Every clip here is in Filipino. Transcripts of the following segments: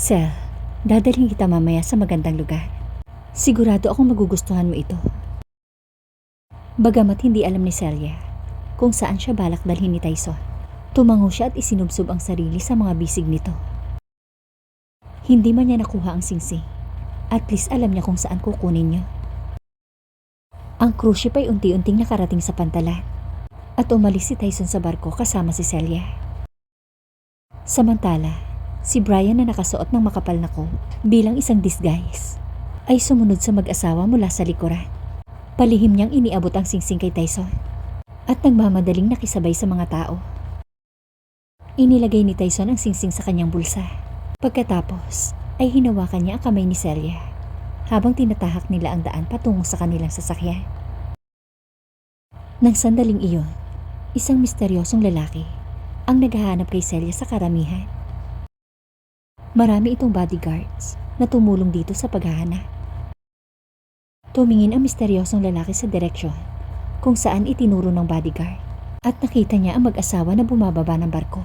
Sel, dadalhin kita mamaya sa magandang lugar. Sigurado akong magugustuhan mo ito. Bagamat hindi alam ni Celia kung saan siya balak dalhin ni Tyson, tumango siya at isinubsob ang sarili sa mga bisig nito. Hindi man niya nakuha ang singsing. At least alam niya kung saan kukunin niya. Ang cruise ship ay unti-unting nakarating sa pantalan at umalis si Tyson sa barko kasama si Celia. Samantala, si Brian na nakasuot ng makapal na coat bilang isang disguise ay sumunod sa mag-asawa mula sa likuran. Palihim niyang iniabot ang singsing kay Tyson at nagmamadaling nakisabay sa mga tao. Inilagay ni Tyson ang singsing sa kanyang bulsa. Pagkatapos ay hinawakan niya ang kamay ni Celia habang tinatahak nila ang daan patungo sa kanilang sasakyan. Nang sandaling iyon, isang misteryosong lalaki ang naghahanap kay Celia sa karamihan. Marami itong bodyguards na tumulong dito sa paghahanap. Tumingin ang misteryosong lalaki sa direksyon kung saan itinuro ng bodyguard at nakita niya ang mag-asawa na bumababa ng barko.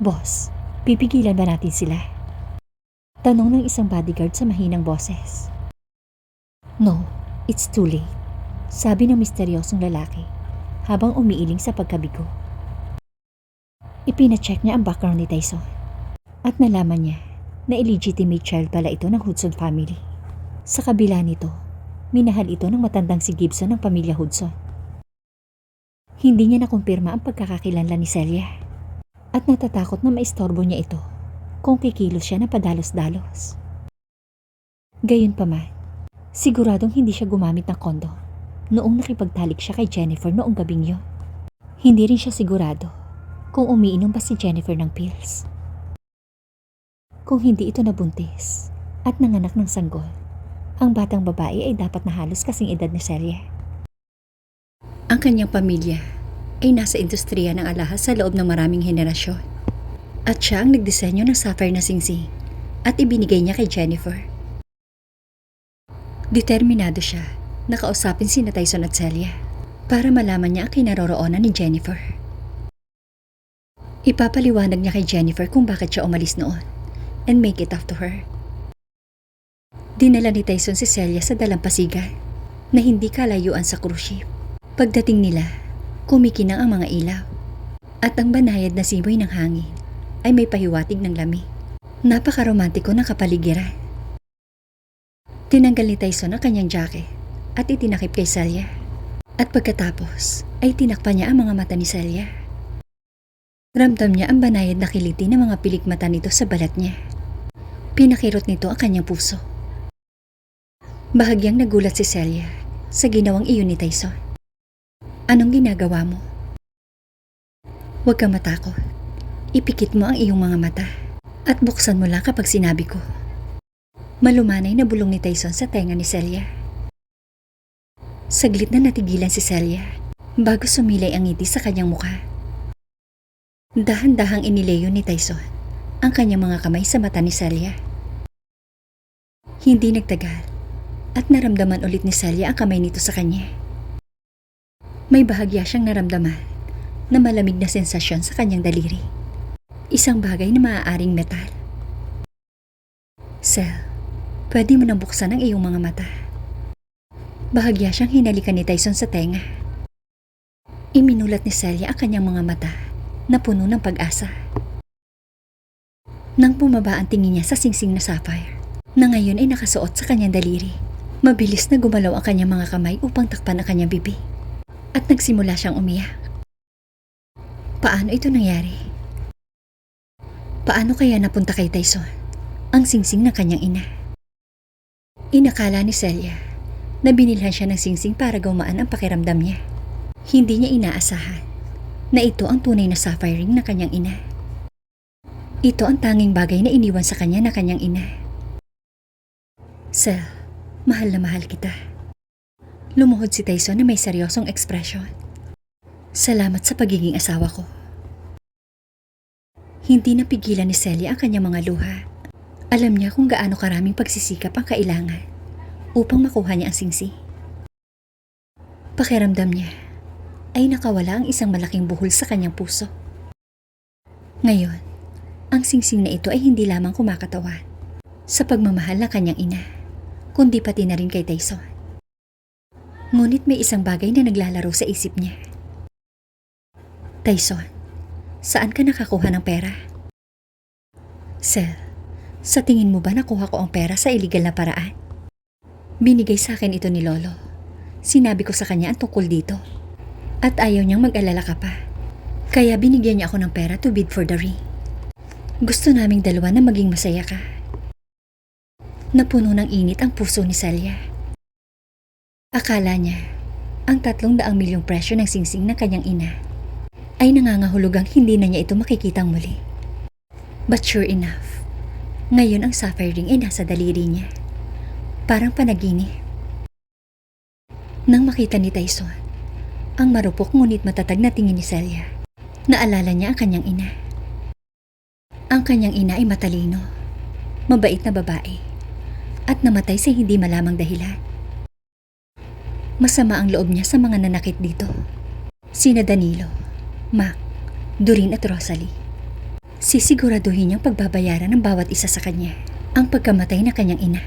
Boss, pipigilan ba natin sila? Tanong ng isang bodyguard sa mahinang boses. No, it's too late. Sabi ng misteryosong lalaki habang umiiling sa pagkabigo. Ipinacheck niya ang background ni Tyson at nalaman niya na illegitimate child pala ito ng Hudson family. Sa kabila nito, minahal ito ng matandang si Gibson ng pamilya Hudson. Hindi niya nakumpirma ang pagkakakilanlan ni Celia at natatakot na maistorbo niya ito kung kikilos siya na padalos-dalos. Gayunpaman, siguradong hindi siya gumamit ng kondo noong nakipagtalik siya kay Jennifer noong gabing yun. Hindi rin siya sigurado kung umiinom ba si Jennifer ng pills. Kung hindi ito nabuntis at nanganak ng sanggol, ang batang babae ay dapat na halos kasing edad ni Celia. Ang kanyang pamilya ay nasa industriya ng alahas sa loob ng maraming henerasyon. At siya ang nagdisenyo ng sapphire na singsing at ibinigay niya kay Jennifer. Determinado siya na kausapin si Tyson at Celia para malaman niya ang kinaroroonan ni Jennifer. Ipapaliwanag niya kay Jennifer kung bakit siya umalis noon and make it up to her. Dinala ni Tyson si Celia sa dalampasigan na hindi kalayuan sa cruise ship. Pagdating nila, kumikinang ang mga ilaw at ang banayad na simoy ng hangin ay may pahiwatig ng lamig. Napakaromantiko ng kapaligiran. Tinanggal ni Tyson ang kanyang jacket at itinakip kay Celia. At pagkatapos ay tinakpan niya ang mga mata ni Celia. Ramdam niya ang banayad na kiliti ng mga pilik mata nito sa balat niya. Pinakirot nito ang kanyang puso. Bahagyang nagulat si Celia sa ginawang iyon ni Tyson. Anong ginagawa mo? Huwag kang matakot. Ipikit mo ang iyong mga mata at buksan mo lang kapag sinabi ko. Malumanay na bulong ni Tyson sa tenga ni Celia. Saglit na natigilan si Celia bago sumilay ang ngiti sa kanyang mukha. Dahan-dahang inileyo ni Tyson ang kanyang mga kamay sa mata ni Celia. Hindi nagtagal at naramdaman ulit ni Celia ang kamay nito sa kanya. May bahagya siyang naramdaman na malamig na sensasyon sa kanyang daliri. Isang bagay na maaaring metal. Sel, pwede mo nang buksan ang iyong mga mata. Bahagya siyang hinalikan ni Tyson sa tenga. Iminulat ni Celia ang kanyang mga mata na puno ng pag-asa. Nang bumaba ang tingin niya sa singsing na sapphire, na ngayon ay nakasuot sa kanyang daliri, mabilis na gumalaw ang kanyang mga kamay upang takpan ang kanyang bibi. At nagsimula siyang umiyak. Paano ito nangyari? Paano kaya napunta kay Tyson ang singsing ng kanyang ina? Inakala ni Celia na binilhan siya ng singsing para gumaan ang pakiramdam niya. Hindi niya inaasahan na ito ang tunay na sapphire ring ng kanyang ina. Ito ang tanging bagay na iniwan sa kanya na kanyang ina. Sel, mahal na mahal kita. Lumuhod si Tyson na may seryosong ekspresyon. Salamat sa pagiging asawa ko. Hindi napigilan ni Celia ang kanyang mga luha. Alam niya kung gaano karaming pagsisikap ang kailangan upang makuha niya ang singsi. Pakiramdam niya ay nakawala ang isang malaking buhol sa kanyang puso. Ngayon, Ang singsing na ito ay hindi lamang kumakatawan sa pagmamahal ng kanyang ina, kundi pati na rin kay Tyson. Ngunit may isang bagay na naglalaro sa isip niya. Tyson, saan ka nakakuha ng pera? Sel, sa tingin mo ba nakuha ko ang pera sa illegal na paraan? Binigay sa akin ito ni Lolo. Sinabi ko sa kanya ang tungkol dito. At ayaw niyang mag-alala ka pa. Kaya binigyan niya ako ng pera to bid for the ring. Gusto naming dalawa na maging masaya ka. Napuno ng init ang puso ni Celia. Akala niya, ang tatlong daang milyong presyo ng singsing ng kanyang ina ay nangangahulugang hindi na niya ito makikitang muli. But sure enough, ngayon ang sapphire ring ay nasa daliri niya. Parang panaginip. Nang makita ni Tyson, ang marupok ngunit matatag na tingin ni Celia, naalala niya ang kanyang ina. Ang kanyang ina ay matalino, mabait na babae, at namatay sa hindi malamang dahilan. Masama ang loob niya sa mga nanakit dito. Sina Danilo, Mac, Doreen at Rosalie. Sisiguraduhin niyang pagbabayaran ng bawat isa sa kanya ang pagkamatay na kanyang ina.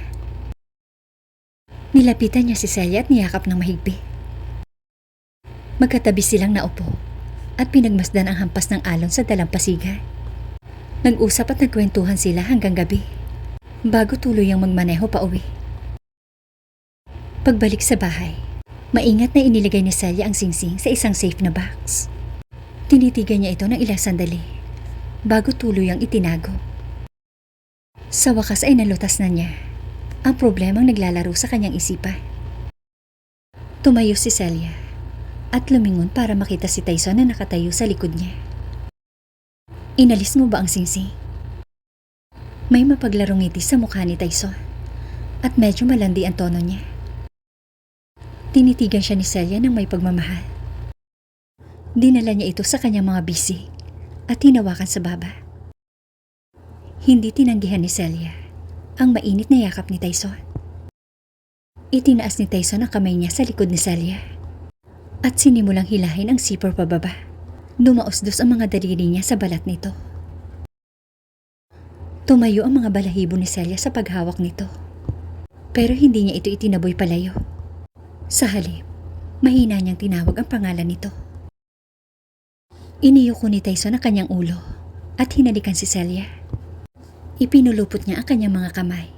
Nilapitan niya si Celia at niyakap ng mahigpit. Magkatabi silang naupo at pinagmasdan ang hampas ng alon sa dalampasigan. Nag-usap at nagkwentuhan sila hanggang gabi bago tuluyang magmaneho pa uwi. Pagbalik sa bahay, maingat na inilagay ni Celia ang singsing sa isang safe na box. Tinitigan niya ito ng ilang sandali bago tuluyang itinago. Sa wakas ay nalutas na niya ang problemang naglalaro sa kanyang isipan. Tumayo si Celia at lumingon para makita si Tyson na nakatayo sa likod niya. Inalis mo ba ang singsing? May mapaglarong ngiti sa mukha ni Tyson at medyo malandi ang tono niya. Tinitigan siya ni Celia ng may pagmamahal. Dinala niya ito sa kanyang mga bisi at hinawakan sa baba. Hindi tinanggihan ni Celia ang mainit na yakap ni Tyson. Itinaas ni Tyson ang kamay niya sa likod ni Celia at sinimulang hilahin ang sipor pababa. Dumaos-dos ang mga daliri niya sa balat nito. Tumayo ang mga balahibo ni Celia sa paghawak nito. Pero hindi niya ito itinaboy palayo. Sa halip, mahina niyang tinawag ang pangalan nito. Iniyoko ni Tyson ang kanyang ulo at hinalikan si Celia. Ipinulupot niya ang kanyang mga kamay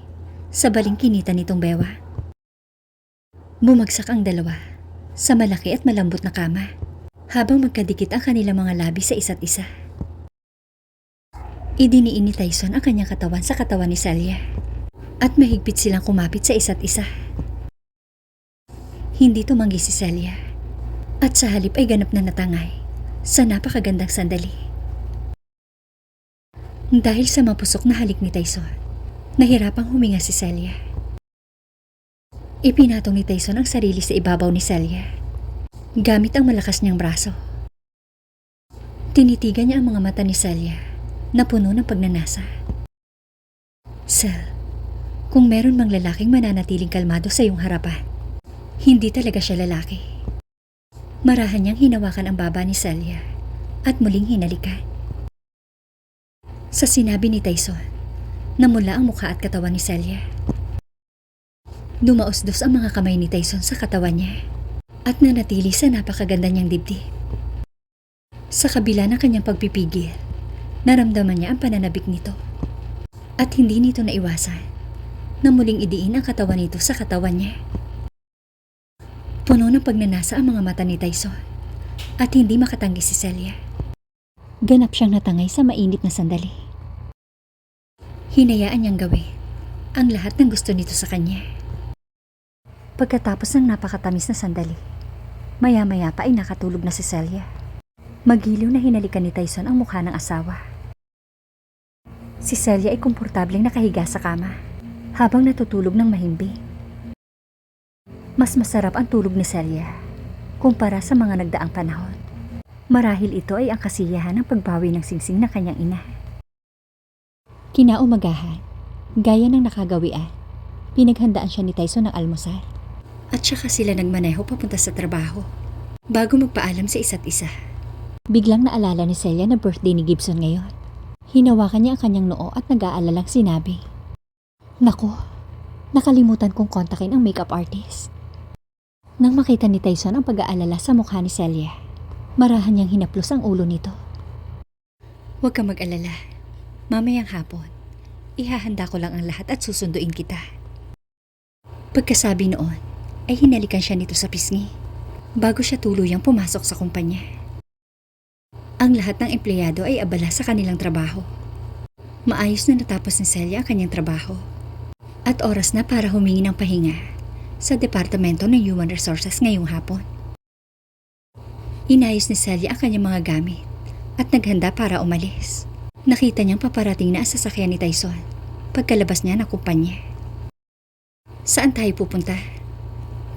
sa baling kinita nitong bewa. Bumagsak ang dalawa sa malaki at malambot na kama habang magkadikit ang kanilang mga labi sa isa't isa. Idiniin ni Tyson ang kanyang katawan sa katawan ni Celia at mahigpit silang kumapit sa isa't isa. Hindi tumanggi si Celia at sa halip ay ganap na natangay sa napakagandang sandali. Dahil sa mapusok na halik ni Tyson, nahirapang huminga si Celia. Ipinatong ni Tyson ang sarili sa ibabaw ni Celia gamit ang malakas niyang braso. Tinitigan niya ang mga mata ni Celia na puno ng pagnanasa. Sel, kung meron mang lalaking mananatiling kalmado sa iyong harapan, hindi talaga siya lalaki. Marahan niyang hinawakan ang baba ni Celia at muling hinalikan. Sa sinabi ni Tyson, namula ang mukha at katawan ni Celia. Dumaos-dos ang mga kamay ni Tyson sa katawan niya at nanatili sa napakaganda niyang dibdib. Sa kabila ng kanyang pagpipigil, naramdaman niya ang pananabik nito. At hindi nito naiwasan na muling idiin ang katawan nito sa katawan niya. Puno ng pagnanasa ang mga mata ni Tyson at hindi makatanggi si Celia. Ganap siyang natangay sa mainit na sandali. Hinayaan niyang gawin ang lahat ng gusto nito sa kanya. Pagkatapos ng napakatamis na sandali, maya-maya pa ay nakatulog na si Celia. Magiliw na hinalikan ni Tyson ang mukha ng asawa. Si Celia ay komportableng nakahiga sa kama habang natutulog ng mahimbing. Mas masarap ang tulog ni Celia kumpara sa mga nagdaang panahon. Marahil ito ay ang kasiyahan ng pagbawi ng singsing na kanyang ina. Kinaumagahan, gaya ng nakagawian, pinaghandaan siya ni Tyson ng almusal. At saka sila nagmaneho papunta sa trabaho bago magpaalam sa isa't isa. Biglang naalala ni Celia na birthday ni Gibson ngayon. Hinawakan niya ang kanyang noo at nag-aalalang sinabi. Nako, nakalimutan kong kontakin ang makeup artist. Nang makita ni Tyson ang pag-aalala sa mukha ni Celia, marahan niyang hinaplos ang ulo nito. Huwag kang mag-alala. Mamayang hapon, ihahanda ko lang ang lahat at susunduin kita. Pagkasabi noon, ay hinalikan siya nito sa pisngi bago siya tuluyang pumasok sa kumpanya. Ang lahat ng empleyado ay abala sa kanilang trabaho. Maayos na natapos ni Celia ang kanyang trabaho. At oras na para humingi ng pahinga sa Departamento ng Human Resources ngayong hapon. Inayos ni Celia ang kanyang mga gamit at naghanda para umalis. Nakita niyang paparating na ang sasakyan ni Tyson pagkalabas niya ng kumpanya. Saan tayo pupunta?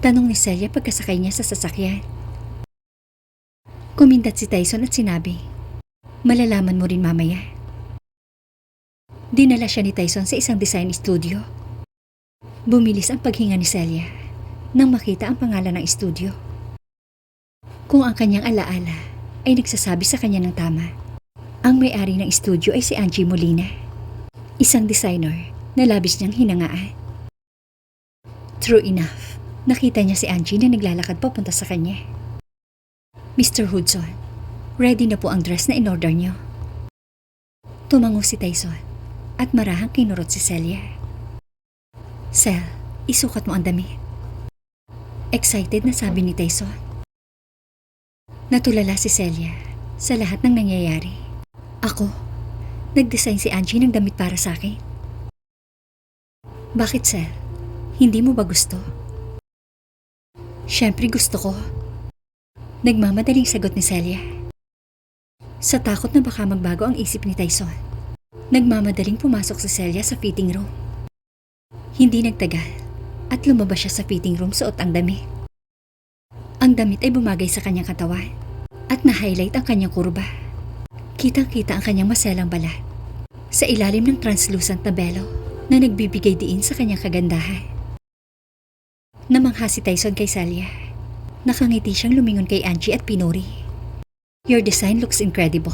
Tanong ni Celia pagkasakay niya sa sasakyan. Kumindat si Tyson at sinabi, Malalaman mo rin mamaya. Dinala siya ni Tyson sa isang design studio. Bumilis ang paghinga ni Celia nang makita ang pangalan ng studio. Kung ang kanyang alaala ay nagsasabi sa kanya ng tama, ang may-ari ng studio ay si Angie Molina, isang designer na labis niyang hinangaan. True enough, nakita niya si Angie na naglalakad papunta sa kanya. Mr. Hudson, ready na po ang dress na in-order niyo. Tumango si Tyson at marahang kinurot si Celia. Cel, isukat mo ang damit. Excited na sabi ni Tyson. Natulala si Celia sa lahat ng nangyayari. Ako, nag-design si Angie ng damit para sa akin. Bakit, Cel? Hindi mo ba gusto? Siyempre gusto ko. Nagmamadaling sagot ni Celia. Sa takot na baka magbago ang isip ni Tyson, nagmamadaling pumasok si Celia sa fitting room. Hindi nagtagal at lumabas siya sa fitting room suot ang damit. Ang damit ay bumagay sa kanyang katawan at na-highlight ang kanyang kurba. Kitang-kita ang kanyang maselang balat sa ilalim ng translucent na belo na nagbibigay diin sa kanyang kagandahan. Namangha si Tyson kay Celia. Nakangiti siyang lumingon kay Angie at Pinuri. Your design looks incredible.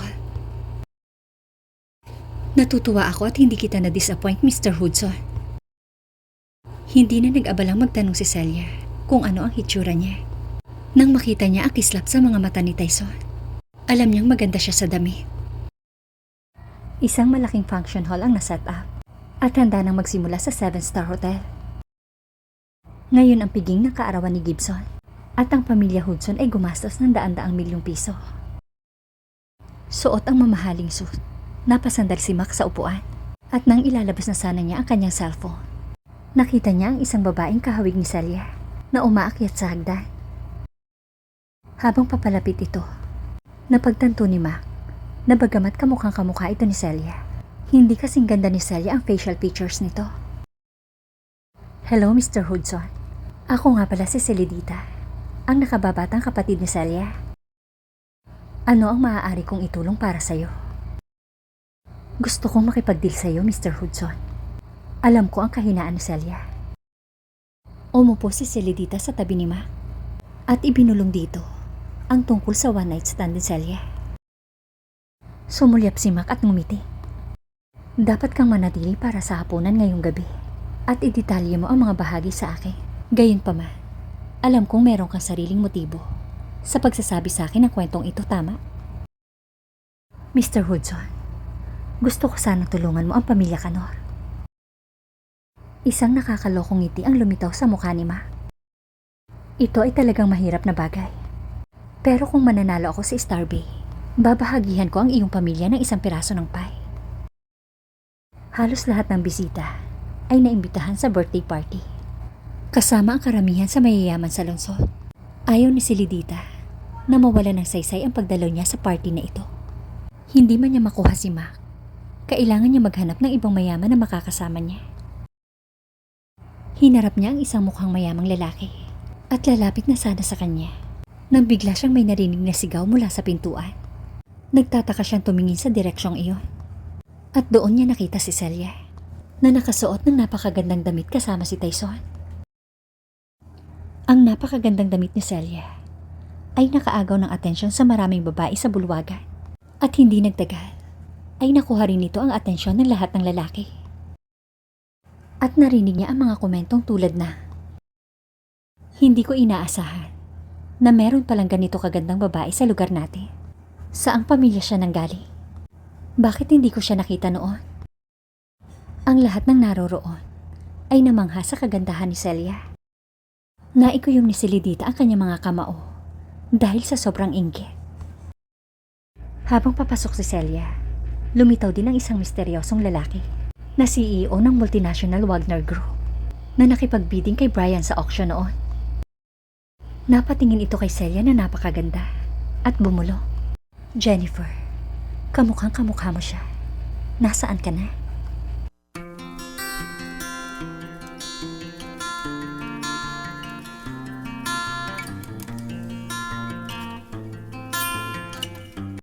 Natutuwa ako at hindi kita na-disappoint, Mr. Hudson. Hindi na nag-abalang magtanong si Celia kung ano ang hitsura niya. Nang makita niya ang kislap sa mga mata ni Tyson, alam niyang maganda siya sa damit. Isang malaking function hall ang naset up at handa nang magsimula sa 7-star hotel. Ngayon ang piging ng kaarawan ni Gibson at ang pamilya Hudson ay gumastos ng daan-daang milyong piso. Suot ang mamahaling suit, napasandal si Mac sa upuan at nang ilalabas na sana niya ang kanyang cellphone. Nakita niya ang isang babaeng kahawig ni Celia na umaakyat sa hagdan. Habang papalapit ito, napagtanto ni Mac na bagamat kamukhang kamukha ito ni Celia, hindi kasing ganda ni Celia ang facial features nito. Hello, Mr. Hudson. Ako nga pala si Celidita, ang nakababatang kapatid ni Celia. Ano ang maaari kong itulong para sa'yo? Gusto kong makipag-deal sa'yo, Mr. Hudson. Alam ko ang kahinaan ni Celia. Umupo si Celidita sa tabi ni Mac at ibinulong dito ang tungkol sa one night stand ni Celia. Sumulyap si Mac at ngumiti. Dapat kang manatili para sa hapunan ngayong gabi at idetalye mo ang mga bahagi sa akin. Gayunpaman, alam kong meron kang sariling motibo sa pagsasabi sa akin ng kwentong ito, tama? Mr. Hudson, gusto ko sanang tulungan mo ang pamilya Kanor. Isang nakakalokong ngiti ang lumitaw sa mukha ni Ma. Ito ay talagang mahirap na bagay. Pero kung mananalo ako sa Starbay, babahagihan ko ang iyong pamilya ng isang piraso ng pie. Halos lahat ng bisita ay naimbitahan sa birthday party. Kasama ang karamihan sa mayayaman sa lungsod. Ayaw ni Silidita na mawala ng saysay ang pagdalaw niya sa party na ito. Hindi man niya makuha si Mac. Kailangan niya maghanap ng ibang mayaman na makakasama niya. Hinarap niya ang isang mukhang mayamang lalaki at lalapit na sana sa kanya. Nang bigla siyang may narinig na sigaw mula sa pintuan. Nagtataka siyang tumingin sa direksyong iyon. At doon niya nakita si Celia na nakasuot ng napakagandang damit kasama si Tyson. Ang napakagandang damit ni Celia ay nakaagaw ng atensyon sa maraming babae sa bulwagan at hindi nagtagal ay nakuha rin nito ang atensyon ng lahat ng lalaki. At narinig niya ang mga komentong tulad na, Hindi ko inaasahan na meron palang ganito kagandang babae sa lugar natin. Saang pamilya siya nanggaling? Bakit hindi ko siya nakita noon? Ang lahat ng naroroon ay namangha sa kagandahan ni Celia. Naikuyom ni Celidita ang kanyang mga kamao dahil sa sobrang inggit. Habang papasok si Celia, lumitaw din ang isang misteryosong lalaki na CEO ng multinational Wagner Group na nakipagbidding kay Brian sa auction noon. Napatingin ito kay Celia na napakaganda at bumulong. Jennifer, kamukhang kamukha mo siya. Nasaan ka na?